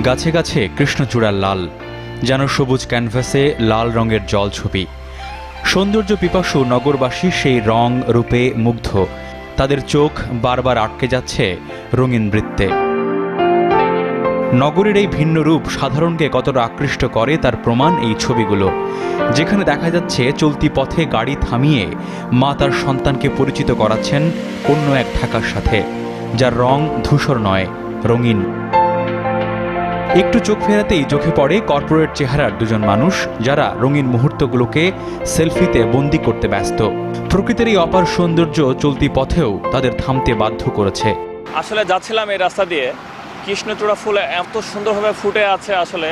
গাছে গাছে কৃষ্ণচূড়ার লাল, যেন সবুজ ক্যানভাসে লাল রঙের জল ছবি। সৌন্দর্য পিপাসু নগরবাসী সেই রং রূপে মুগ্ধ। তাদের চোখ বারবার আটকে যাচ্ছে রঙিন বৃত্তে। নগরের এই ভিন্ন রূপ সাধারণকে কতটা আকৃষ্ট করে তার প্রমাণ এই ছবিগুলো। যেখানে দেখা যাচ্ছে চলতি পথে গাড়ি থামিয়ে মা তার সন্তানকে পরিচিত করাচ্ছেন অন্য এক ঢাকার সাথে, যার রং ধূসর নয়, রঙিন। একটু চোখ ফেরাতেই চোখে পড়ে কর্পোরেট চেহারার দুজন মানুষ যারা রঙিন মুহূর্তগুলোকে সেলফিতে বন্দি করতে ব্যস্ত। প্রকৃতির এই অপার সৌন্দর্য চলতি পথেও তাদের থামতে বাধ্য করেছে। আসলে যাচ্ছিলাম এই রাস্তা দিয়ে। কৃষ্ণচূড়া ফুল এত সুন্দরভাবে ফুটে আছে আসলে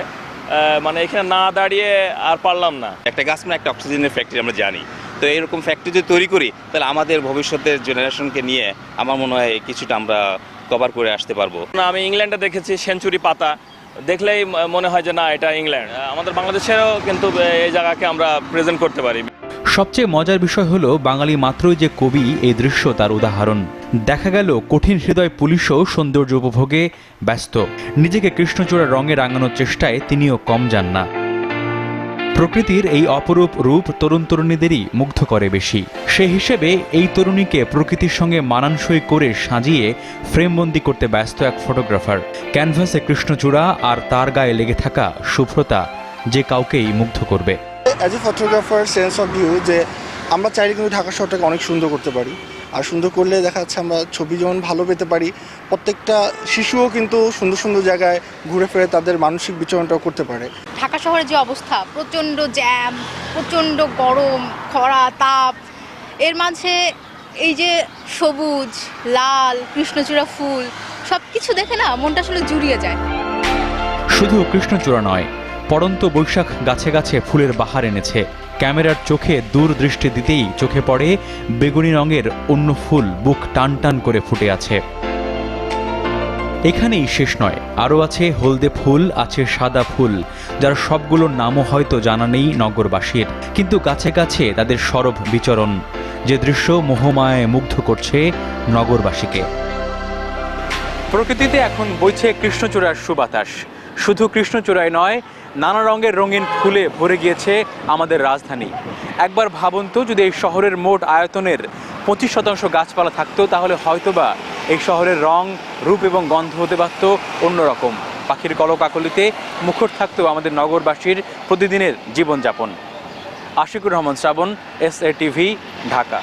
মানে এখানে না দাঁড়িয়ে আর পারলাম না। একটা গাছ মানে একটা অক্সিজেনের ফ্যাক্টরি আমরা জানি। তো এরকম ফ্যাক্টরি যদি তৈরি করি তাহলে আমাদের ভবিষ্যতের জেনারেশনকে নিয়ে আমার মনে হয় কিছুটা আমরা কভার করে আসতে পারব। না আমি ইংল্যান্ডে দেখেছি সেঞ্চুরি পাতা। দেখলেই মনে হয় যে না, এটা ইংল্যান্ড। আমাদের বাংলাদেশেরও কিন্তু এই জায়গাকে আমরা প্রেজেন্ট করতে পারি। সবচেয়ে মজার বিষয় হলো, বাঙালি মাত্রই যে কবি, এই দৃশ্য তার উদাহরণ। দেখা গেল, কঠিন হৃদয় পুলিশও সৌন্দর্য উপভোগে ব্যস্ত। নিজেকে কৃষ্ণচূড়া রঙে রাঙানোর চেষ্টায় তিনিও কম যান না। প্রকৃতির এই অপরূপ রূপ তরুণ তরুণীদেরই মুগ্ধ করে বেশি। সে হিসেবে এই তরুণীকে প্রকৃতির সঙ্গে মানানসই করে সাজিয়ে ফ্রেমবন্দি করতে ব্যস্ত এক ফটোগ্রাফার। ক্যানভাসে কৃষ্ণচূড়া আর তার গায়ে লেগে থাকা শুভ্রতা যে কাউকেই মুগ্ধ করবে। As a photographer sense of view যে আমরা চাইলে কিন্তু ঢাকা শহরটাকে অনেক সুন্দর করতে পারি। আর সুন্দর করলে দেখা যাচ্ছে আমরা ছবি যেমন ভালো পেতে পারি প্রত্যেকটা শিশুও কিন্তু সুন্দর সুন্দর জায়গায় ঘুরে ফিরে তাদের মানসিক বিচরণটাও করতে পারে। ঢাকা শহরের যে অবস্থা প্রচণ্ড জ্যাম প্রচণ্ড গরম খরা তাপ এর মাঝে এই যে সবুজ লাল কৃষ্ণচূড়া ফুল সব কিছু দেখে না মনটা আসলে জুড়িয়ে যায়। শুধু কৃষ্ণচূড়া নয় পড়ন্ত বৈশাখ গাছে গাছে ফুলের বাহার এনেছে। ক্যামেরার চোখে দূর দৃষ্টি দিতেই চোখে পড়ে বেগুনি রঙের অন্য ফুল, বুক টান টান করে ফুটে আছে। এখানেই শেষ নয়, আরও আছে হলদে ফুল, আছে সাদা ফুল, যার সবগুলোর নামও হয়তো জানা নেই নগরবাসীর। কিন্তু কাছে কাছে তাদের সরব বিচরণ, যে দৃশ্য মোহমায় মুগ্ধ করছে নগরবাসীকে। প্রকৃতিতে এখন বইছে কৃষ্ণচূড়ার সুবাতাস। শুধু কৃষ্ণচূড়ায় নয় নানা রঙের রঙিন ফুলে ভরে গিয়েছে আমাদের রাজধানী। একবার ভাবুন তো, যদি এই শহরের মোট আয়তনের পঁচিশ শতাংশ গাছপালা থাকতো, তাহলে হয়তোবা এই শহরের রং, রূপ এবং গন্ধ হতে পারত অন্যরকম। পাখির কলকাকলিতে মুখর থাকতো আমাদের নগরবাসীর প্রতিদিনের জীবনযাপন। Ashikur Rahman Srabon S A TV Dhaka.